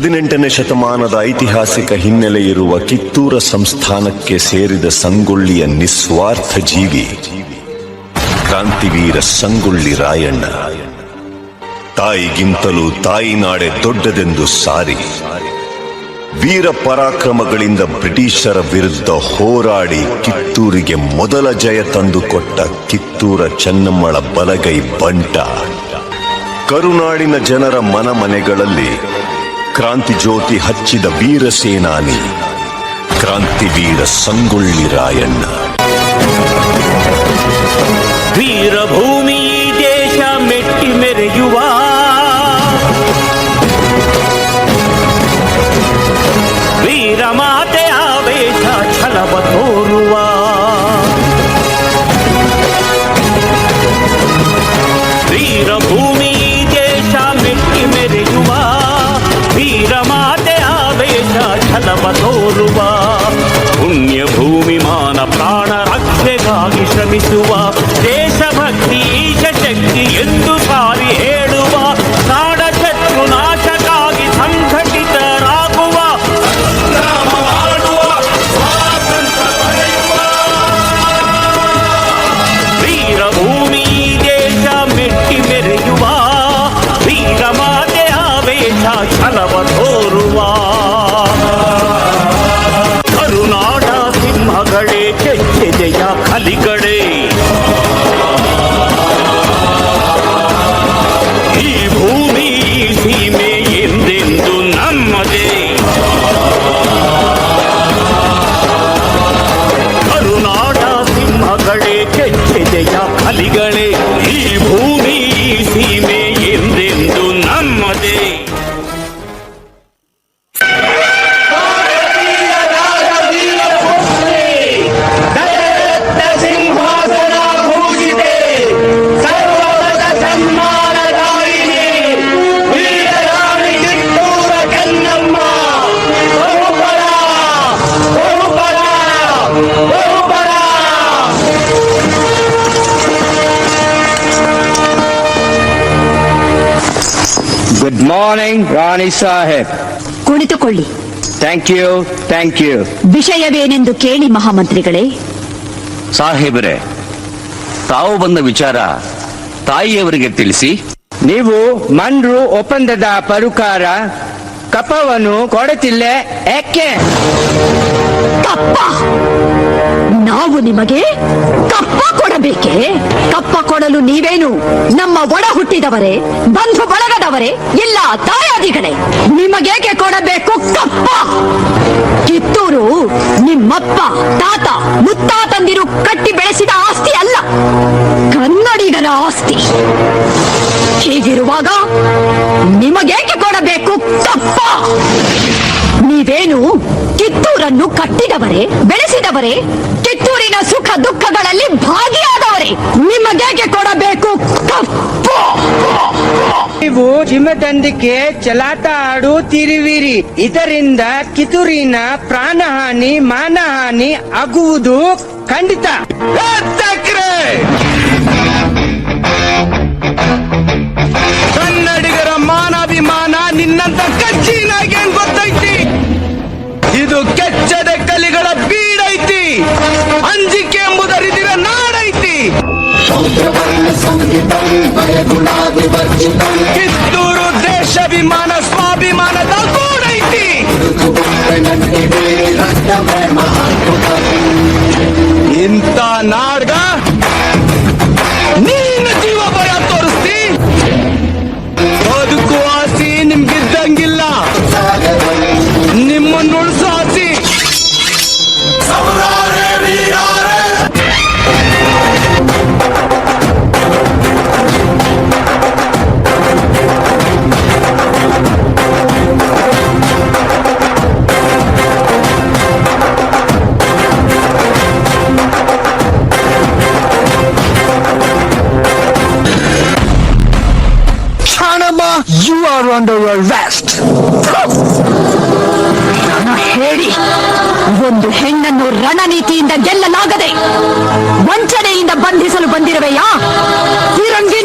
ಹದಿನೆಂಟನೇ ಶತಮಾನದ ಐತಿಹಾಸಿಕ ಹಿನ್ನೆಲೆ ಇರುವ ಕಿತ್ತೂರ ಸಂಸ್ಥಾನಕ್ಕೆ ಸೇರಿದ ಸಂಗೊಳ್ಳಿಯ ನಿಸ್ವಾರ್ಥ ಜೀವಿ, ಕ್ರಾಂತಿವೀರ ಸಂಗೊಳ್ಳಿ ರಾಯಣ್ಣ. ತಾಯಿಗಿಂತಲೂ ತಾಯಿ ನಾಡೆ ದೊಡ್ಡದೆಂದು ಸಾರಿ, ವೀರ ಪರಾಕ್ರಮಗಳಿಂದ ಬ್ರಿಟಿಷರ ವಿರುದ್ಧ ಹೋರಾಡಿ ಕಿತ್ತೂರಿಗೆ ಮೊದಲ ಜಯ ತಂದುಕೊಟ್ಟ ಕಿತ್ತೂರ ಚೆನ್ನಮ್ಮಳ ಬಲಗೈ ಬಂಟ. ಕರುನಾಡಿನ ಜನರ ಮನಮನೆಗಳಲ್ಲಿ ಕ್ರಾಂತಿ ಜ್ಯೋತಿ ಹಚ್ಚಿದ ವೀರ ಸೇನಾನಿ ಕ್ರಾಂತಿವೀರ ಸಂಗೊಳ್ಳಿ ರಾಯಣ್ಣ. ವೀರಭೂಮಿ దేశభక్తి ఈశశక్తి ఎందు సారి ఏడువా? కాడశత్రు నాశకాగి సంఘటిత రాకువా వీరభూమి దేశ మెట్టి మెరయువా? వీరమాతే ఆవేశ చలవ తోరువా? ಮಾರ್ನಿಂಗ್ ರಾಣಿ ಸಾಹೇಬ್ ಕುಳಿತುಕೊಳ್ಳಿ. ಥ್ಯಾಂಕ್ ಯು ಥ್ಯಾಂಕ್ ಯು ವಿಷಯವೇನೆಂದು ಕೇಳಿ ಮಹಾಮಂತ್ರಿಗಳೇ. ಸಾಹೇಬರೇ ತಾವು ಬಂದ ವಿಚಾರ ತಾಯಿಯವರಿಗೆ ತಿಳಿಸಿ. ನೀವು ಮನ್ರು ಒಪ್ಪಂದದ ಪರುಕಾರ ಕಪವನ್ನು ಕೊಡುತ್ತಿಲ್ಲ ಯಾಕೆ ಕಪ್ಪ! ನಾವು ನಿಮಗೆ ಕಪ್ಪ ಕೊಡಬೇಕೆ? ಕಪ್ಪ ಕೊಡಲು ನೀವೇನು ನಮ್ಮ ಒಡ ಹುಟ್ಟಿದವರೇ, ಬಂಧು ಬಳಗದವರೇ ಇಲ್ಲ ತಾಯಾದಿಗಳೇ? ನಿಮಗೇಕೆ ಕೊಡಬೇಕು ಕಪ್ಪ? ಕಿತ್ತೂರು ನಿಮ್ಮಪ್ಪ, ತಾತ, ಮುತ್ತಾತಂದಿರು ಕಟ್ಟಿ ಬೆಳೆಸಿದ ಆಸ್ತಿ ಅಲ್ಲ ಕನ್ನಡಿಗರ ಆಸ್ತಿ. ಹೀಗಿರುವಾಗ ನಿಮಗೇಕೆ ಕೊಡಬೇಕು ಕಪ್ಪ? ನೀವೇನು ಕಿತ್ತೂರನ್ನು ಕಟ್ಟಿದವರೇ, ಬೆಳೆಸಿದವರೇ? ಕಿತ್ತೂರಿನ ಸುಖ ದುಃಖಗಳಲ್ಲಿ ಭಾಗಿಯಾದವರೇ? ನಿಮಗೇಕೆ ಕೊಡಬೇಕು? ನೀವು ಚಿಮ್ಮದೊಂದಿಗೆ ಚಲಾಟ ಆಡುತ್ತಿರುವಿರಿ ಇದರಿಂದ ಕಿತ್ತೂರಿನ ಪ್ರಾಣಹಾನಿ, ಮಾನಹಾನಿ ಆಗುವುದು ಖಂಡಿತ. ಕನ್ನಡಿಗರ ಮಾನಾಭಿಮಾನ ನಿನ್ನಂತ ಕಚ್ಚಿನಾಗಿ ಗೊತ್ತ ಇದು ಕೆಚ್ಚದ ಕಲಿಗಳ ಬೀಡೈತಿ. ಅಂಜಿಕೆ ಎಂಬುದರಿದಿರ ನಾಡೈತಿ. ಕಿತ್ತೂರು ದೇಶಾಭಿಮಾನ ಸ್ವಾಭಿಮಾನದ ಗೂಡೈತಿ. ರಣನೀತಿಯಿಂದ ಗೆಲ್ಲಲಾಗದೆ ವಂಚನೆಯಿಂದ ಬಂಧಿಸಲು ಬಂದಿರುವೆಯಾ ತಿರಂಗಿ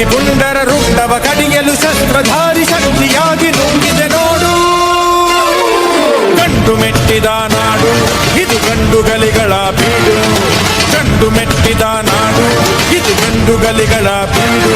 ಫಿರಂಗಿ ಪುಂಡರ ರುಂಡವ ಕಡಿಯಲು ಶಸ್ತ್ರಧಾರಿ ಶಕ್ತಿಯಾಗಿ ನುಂಗಿದೆ ನೋಡು. ಕಂಡು ಮೆಟ್ಟಿದ ನಾಡು, ಇದು ಗಂಡು ಗಲಿಗಳ ಬೀಡು. ಕಂಡು ಮೆಟ್ಟಿದ ನಾಡು, ಇದು ಗಂಡು ಗಲಿಗಳ ಬೀಡು.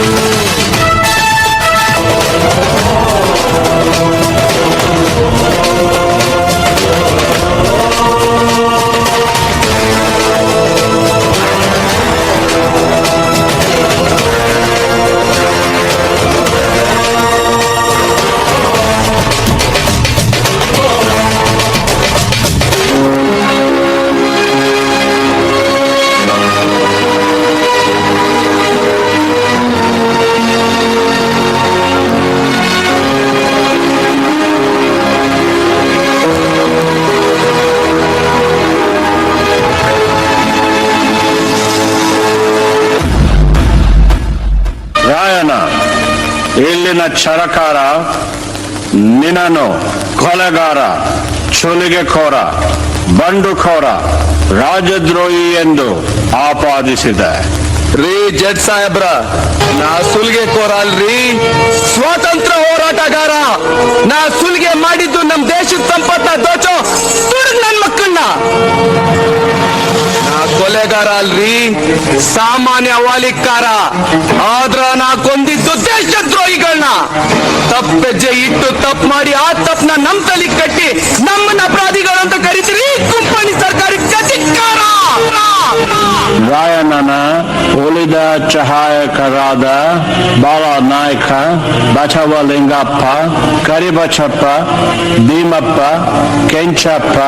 ಇಲ್ಲಿನ ಚರಕಾರ ನಿನನು ಕೊಲೆಗಾರ ಬಂಡು ಬಂಡುಖೋರ ರಾಜದ್ರೋಹಿ ಎಂದು ಆಪಾದಿಸಿದೆ. ರೀ ಜಡ್ ಸಾಹೇಬ್ರ, ನಾ ಸುಲ್ಗೆ ಕೋರಲ್ರಿ ಸ್ವಾತಂತ್ರ್ಯ ಹೋರಾಟಗಾರ, ನಾ ಸುಲ್ಗೆ ಮಾಡಿದ್ದು ನಮ್ ದೇಶದ ಸಂಪತ್ತ ದೋಚೋ ತುಡುಗ್ ನನ್ ಮಕ್ಕಳನ್ನ ಕೊಲೆಗಾರ ಅಲ್ರಿ ಸಾಮಾನ್ಯ ವಾಲಿಕಾರ ಆದ್ರ ನಾ ಕೊಂದಿದ್ದು ದೇಶದ್ರೋಹಿಗಳನ್ನ ತಪ್ಪೆಜ್ಜೆ ಇಟ್ಟು ತಪ್ಪು ಮಾಡಿ ಆ ತಪ್ಪನ ನಮ್ ತಲೆ ಕಟ್ಟಿ ನಮ್ಮನ್ನ ಅಪರಾಧಿಗಳು ಅಂತ ಕರಿತೀರಿ? ಕುಂಪಣಿ ಸರ್ಕಾರಿ ರಾಯಣ್ಣನ ಉಳಿದ ಸಹಾಯಕರಾದ ಬಾಲ ನಾಯಕ ಬಸವಲಿಂಗಪ್ಪ ಕರಿಬಸಪ್ಪ ಭೀಮಪ್ಪ ಕೆಂಚಪ್ಪ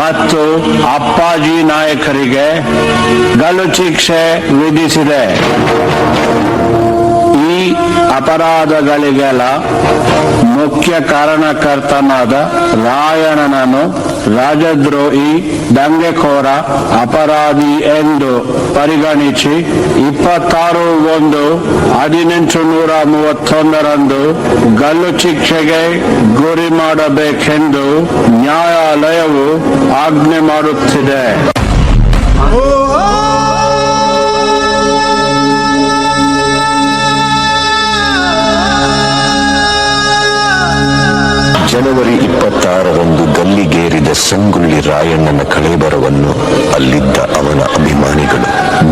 ಮತ್ತು ಅಪ್ಪಾಜಿ ನಾಯಕರಿಗೆ ಗಲ್ಲು ಶಿಕ್ಷೆ ವಿಧಿಸಿದೆ. ಅಪರಾಧಗಳಿಗೆಲ್ಲ ಮುಖ್ಯ ಕಾರಣಕರ್ತನಾದ ರಾಯಣನನ್ನು ರಾಜದ್ರೋಹಿ ದಂಗೆಕೋರ ಅಪರಾಧಿ ಎಂದು ಪರಿಗಣಿಸಿ ಇಪ್ಪತ್ತಾರು ಒಂದು ಹದಿನೆಂಟು ನೂರ ಮೂವತ್ತೊಂದರಂದು ಗಲ್ಲು ಶಿಕ್ಷೆಗೆ ಗುರಿ ಮಾಡಬೇಕೆಂದು ನ್ಯಾಯಾಲಯವು ಆಜ್ಞೆ ಮಾಡುತ್ತಿದೆ. ಸಂಗುಳ್ಳಿ ರಾಯಣ್ಣನ ಕಳೇಬರವನ್ನು ಅಲ್ಲಿದ್ದ ಅವನ ಅಭಿಮಾನಿಗಳು.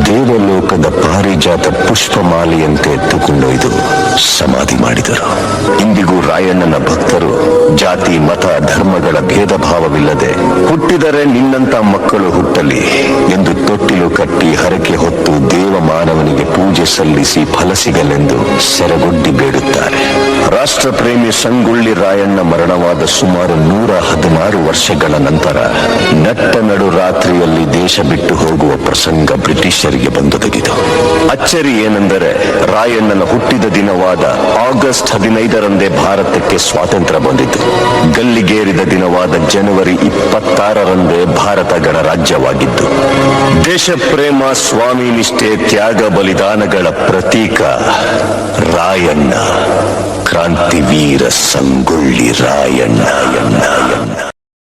ದೇವಲೋಕದ ಪಾರಿಜಾತ ಪುಷ್ಪಮಾಲೆಯಂತೆ ಎತ್ತುಕೊಂಡೊಯ್ದು ಸಮಾಧಿ ಮಾಡಿದರು. ಇಂದಿಗೂ ರಾಯಣ್ಣನ ಭಕ್ತರು ಜಾತಿ, ಮತ, ಧರ್ಮಗಳ ಭೇದ ಭಾವವಿಲ್ಲದೆ ಹುಟ್ಟಿದರೆ ನಿನ್ನಂತ ಮಕ್ಕಳು ಹುಟ್ಟಲಿ ಎಂದು ತೊಟ್ಟಿಲು ಕಟ್ಟಿ ಹರಕೆ ಹೊತ್ತು ದೇವ ಮಾನವನಿಗೆ ಪೂಜೆ ಸಲ್ಲಿಸಿ ಫಲಸಿಗಲೆಂದು ಸೆರಗೊಡ್ಡಿ ಬೇಡುತ್ತಾರೆ. ರಾಷ್ಟ್ರ ಪ್ರೇಮಿ ಸಂಗೊಳ್ಳಿ ರಾಯಣ್ಣ ಮರಣವಾದ ಸುಮಾರು ನೂರ ಹದಿನಾರು ವರ್ಷಗಳ ನಂತರ ನಟ್ಟ ನಡು ರಾತ್ರಿಯಲ್ಲಿ ದೇಶ ಬಿಟ್ಟು ಹೋಗುವ ಪ್ರಸಂಗ ಬ್ರಿಟಿಷರಿಗೆ ಬಂದೊದಗಿತು. ಅಚ್ಚರಿ ಏನೆಂದರೆ ರಾಯಣ್ಣನ ಹುಟ್ಟಿದ ದಿನವಾದ ಆಗಸ್ಟ್ ಹದಿನೈದರಂದೇ ಭಾರತಕ್ಕೆ ಸ್ವಾತಂತ್ರ್ಯ ಬಂದಿತು. ಗಲ್ಲಿಗೇರಿದ ದಿನವಾದ ಜನವರಿ ಇಪ್ಪತ್ತಾರರಂದೇ ಭಾರತ ಗಣರಾಜ್ಯವಾಗಿದ್ದು ದೇಶ ಪ್ರೇಮ ಸ್ವಾಮಿ ನಿಷ್ಠೆ, ತ್ಯಾಗ, ಬಲಿದಾನಗಳ ಪ್ರತೀಕ ರಾಯಣ್ಣ. ಕ್ರಾಂತಿವೀರ ಸಂಗೊಳ್ಳಿ ರಾಯಣ್ಣ ಯಣ್ಣ ಯಣ್ಣ